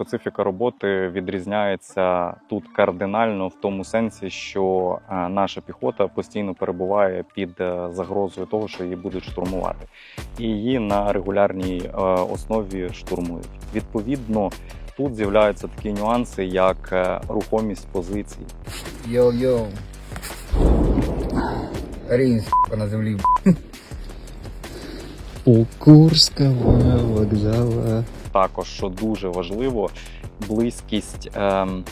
специфіка роботи відрізняється тут кардинально в тому сенсі, що е, наша піхота постійно перебуває під е, загрозою того, що її будуть штурмувати, і її на регулярній е, основі штурмують. Відповідно, тут з'являються такі нюанси, як рухомість позицій. Йоу-йоу. Рін, с***, на землі. У Курського вокзала. Також, що дуже важливо, близькість ем,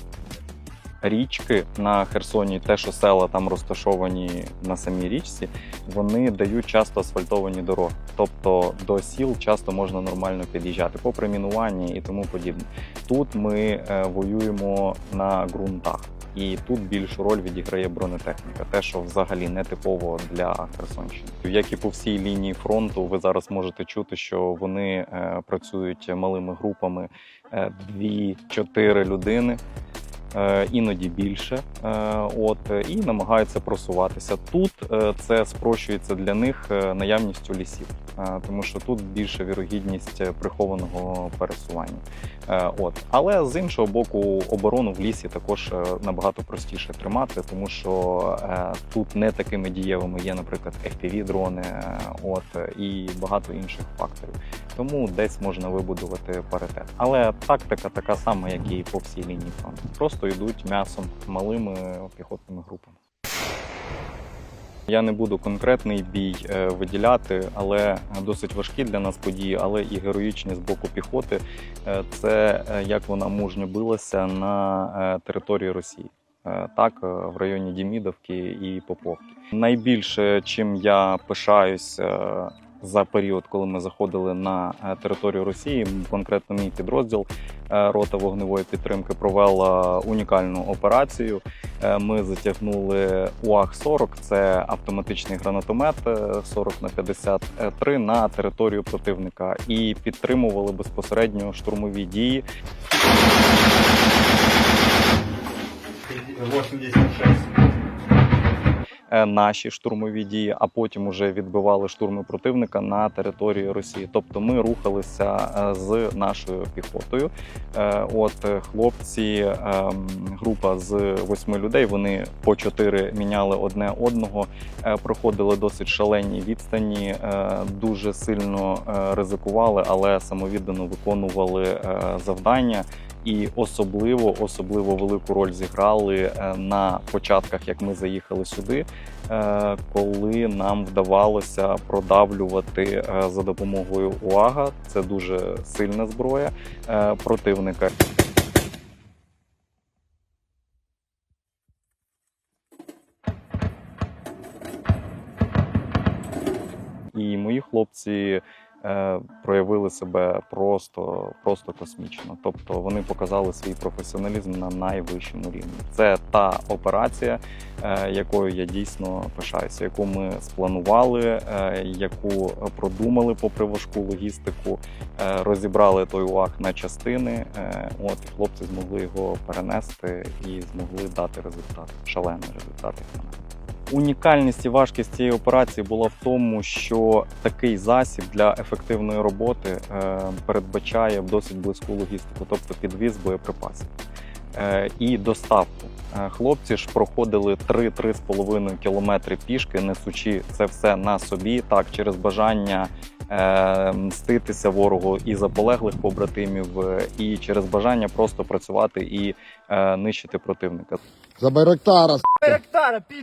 річки на Херсоні, те, що села там розташовані на самій річці, вони дають часто асфальтовані дороги. Тобто до сіл часто можна нормально під'їжджати, попри мінування і тому подібне. Тут ми е, воюємо на ґрунтах. І тут більшу роль відіграє бронетехніка, те, що взагалі не типово для Херсонщини. Як і по всій лінії фронту, ви зараз можете чути, що вони е, працюють малими групами е, дві-чотири людини. е, Іноді більше, е, от і намагаються просуватися. Тут е, це спрощується для них е, наявністю лісів, е, тому що тут більша вірогідність е, прихованого пересування. Е, От, але з іншого боку, оборону в лісі також е, набагато простіше тримати, тому що е, тут не такими дієвими є, наприклад, fpv дрони, е, от е, і багато інших факторів. Тому десь можна вибудувати паритет. Але тактика така сама, як і по всій лінії фронту. Просто йдуть м'ясом малими піхотними групами. Я не буду конкретний бій е, виділяти, але досить важкі для нас події, але і героїчні з боку піхоти. Е, Це е, як вона мужньо билася на території Росії. Так, в районі Дімідовки і Поповки. Найбільше, чим я пишаюсь за період, коли ми заходили на територію Росії, конкретно мій підрозділ рота вогневої підтримки провела унікальну операцію. Е, Ми затягнули УАГ-40, це автоматичний гранатомет е, 40 на 53 на територію противника і підтримували безпосередньо штурмові дії. 86. Е, наші штурмові дії, а потім уже відбивали штурми противника на території Росії. Тобто ми рухалися е, з нашою піхотою. Е, От хлопці, ем, група з восьми людей, вони по чотири міняли одне одного, проходили досить шалені відстані, дуже сильно ризикували, але самовіддано виконували завдання. І особливо особливо велику роль зіграли е, на початках, як ми заїхали сюди, е, коли нам вдавалося продавлювати е, за допомогою УАГа. Це дуже сильна зброя противника. І мої хлопці проявили себе просто, просто космічно. Тобто вони показали свій професіоналізм на найвищому рівні. Це та операція, е, якою я дійсно пишаюся, яку ми спланували, е, яку продумали попри важку логістику, е, розібрали той УАГ на частини. е, От хлопці змогли його перенести і змогли дати результат. Шалений результат, як на мене. Унікальність і важкість цієї операції була в тому, що такий засіб для ефективної роботи е, передбачає досить близьку логістику, тобто підвіз боєприпасів е, і доставку. Е, Хлопці ж проходили 3-3,5 кілометри пішки, несучи це все на собі, так через бажання мститися ворогу і за полеглих побратимів, і через бажання просто працювати і е, нищити противника. За Байрактара. Байрактара, пи***.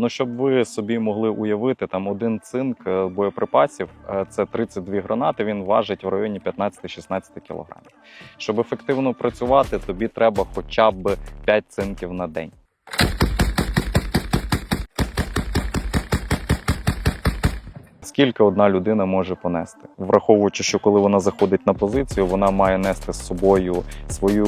Ну, щоб ви собі могли уявити, там один цинк е, боєприпасів е, це 32 гранати. Він важить в районі 15-16 кілограмів. Щоб ефективно працювати, тобі треба хоча б 5 цинків на день. Скільки одна людина може понести, враховуючи, що коли вона заходить на позицію, вона має нести з собою свою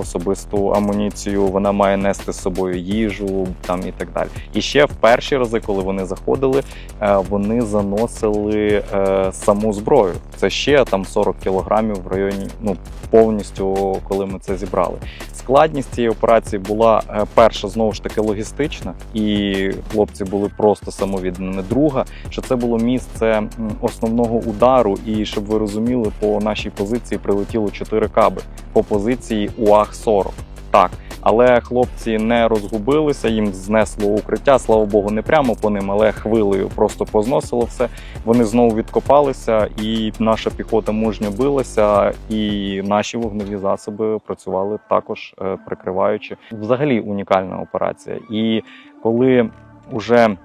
особисту амуніцію, вона має нести з собою їжу там і так далі. І ще в перші рази, коли вони заходили, е, вони заносили е, саму зброю. Це ще там 40 кілограмів в районі, ну повністю, коли ми це зібрали. Складність цієї операції була е, перша знову ж таки логістична, і хлопці були просто самовідданими. Друга, що це було місце м, основного удару, і щоб ви розуміли, по нашій позиції прилетіло 4 каби по позиції УАГ-40. Так. Але хлопці не розгубилися, їм знесло укриття. Слава Богу, не прямо по ним, але хвилею просто позносило все. Вони знову відкопалися, і наша піхота мужньо билася, і наші вогневі засоби працювали також е, прикриваючи. Взагалі унікальна операція. І коли вже е,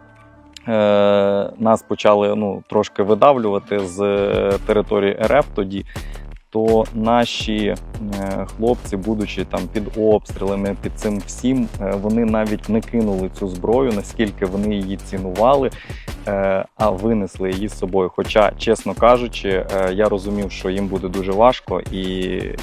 нас почали ну, трошки видавлювати з е, території РФ тоді. То наші е, хлопці, будучи там під обстрілами, під цим всім, е, вони навіть не кинули цю зброю, наскільки вони її цінували, е, а винесли її з собою. Хоча, чесно кажучи, е, я розумів, що їм буде дуже важко, і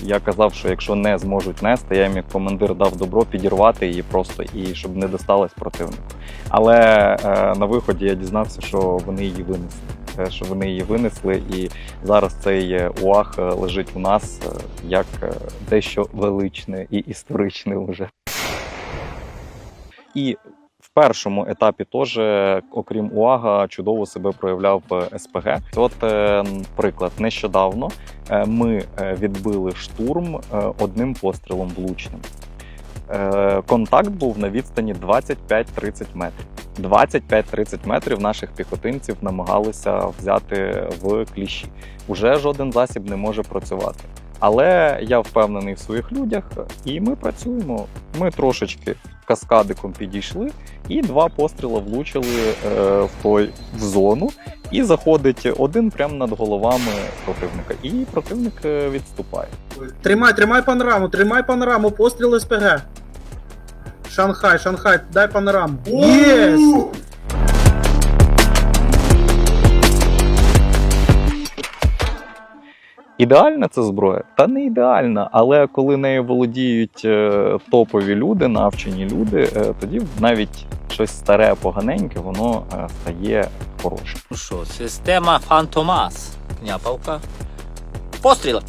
я казав, що якщо не зможуть нести, я їм як командир дав добро підірвати її просто і щоб не досталось противнику. Але е, на виході я дізнався, що вони її винесли. е, Що вони її винесли, і зараз цей е, е, лежить у нас е, як е, дещо величне і історичне вже. І першому етапі теж, окрім УАГа, чудово себе проявляв е, СПГ. От, е, приклад, нещодавно е, ми відбили штурм одним пострілом влучним. Контакт був на відстані 25-30 метрів. 25-30 метрів наших піхотинців намагалися взяти в кліщі. Уже жоден засіб не може працювати. Але я впевнений в своїх людях, і ми працюємо. Ми трошечки каскадиком підійшли, і два постріли влучили е, в той в зону. І заходить один прямо над головами противника. І противник е, відступає. Тримай, тримай панораму, тримай панораму, постріл СПГ. Шанхай, Шанхай, дай панораму. Єс! Ідеальна це зброя? Та не ідеальна, але коли нею володіють е, топові люди, навчені люди, е, тоді навіть щось старе, поганеньке, воно е, стає хорошим. Ну що, система Фантомас. Княпавка. Постріл.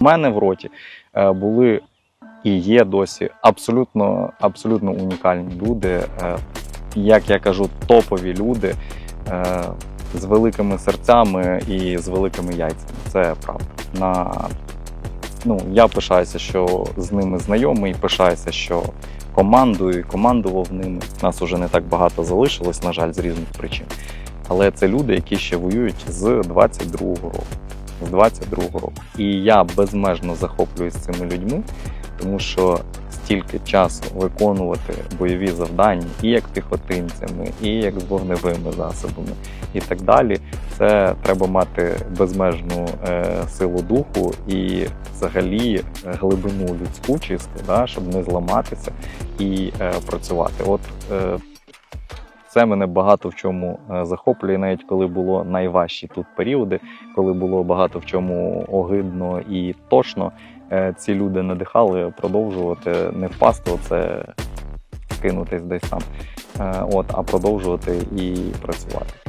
У мене в роті були і є досі абсолютно, абсолютно унікальні люди. Як я кажу, топові люди з великими серцями і з великими яйцями. Це правда. На, ну, я пишаюся, що з ними знайомий, пишаюся, що командую і командував ними. Нас уже не так багато залишилось, на жаль, з різних причин. Але це люди, які ще воюють з 22-го року з 22-го року. І я безмежно захоплююсь цими людьми, тому що стільки часу виконувати бойові завдання і як піхотинцями, і як з вогневими засобами, і так далі. Це треба мати безмежну е, силу духу і взагалі е, глибину людську чисто, да, щоб не зламатися і е, працювати. От е, це мене багато в чому е, захоплює, навіть коли було найважчі тут періоди, коли було багато в чому огидно і точно. Е, Ці люди надихали продовжувати не впасти, оце кинутись десь там, е, от, а продовжувати і працювати.